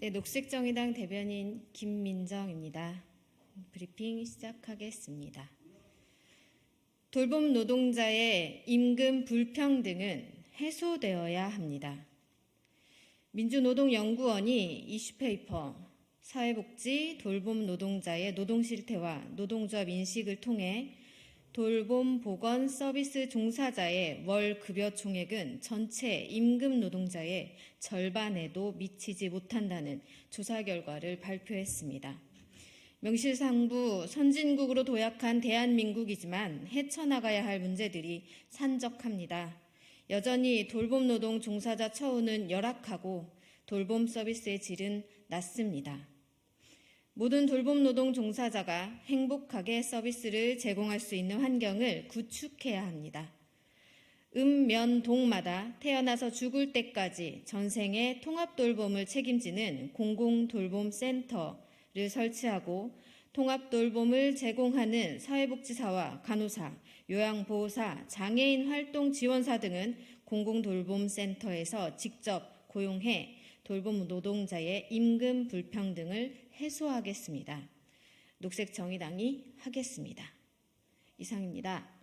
네, 녹색정의당 대변인 김민정입니다. 브리핑 시작하겠습니다. 돌봄 노동자의 임금 불평등은 해소되어야 합니다. 민주노동연구원이 이슈페이퍼 사회복지 돌봄 노동자의 노동 실태와 노동조합 인식을 통해 돌봄 보건 서비스 종사자의 월 급여 총액은 전체 임금 노동자의 절반에도 미치지 못한다는 조사 결과를 발표했습니다. 명실상부 선진국으로 도약한 대한민국이지만 헤쳐나가야 할 문제들이 산적합니다. 여전히 돌봄 노동 종사자 처우는 열악하고 돌봄 서비스의 질은 낮습니다. 모든 돌봄 노동 종사자가 행복하게 서비스를 제공할 수 있는 환경을 구축해야 합니다. 읍면동마다 태어나서 죽을 때까지 전생의 통합 돌봄을 책임지는 공공돌봄센터를 설치하고 통합 돌봄을 제공하는 사회복지사와 간호사, 요양보호사, 장애인 활동 지원사 등은 공공돌봄센터에서 직접 고용해 돌봄 노동자의 임금 불평등을 해소하겠습니다. 녹색 정의당이 하겠습니다. 이상입니다.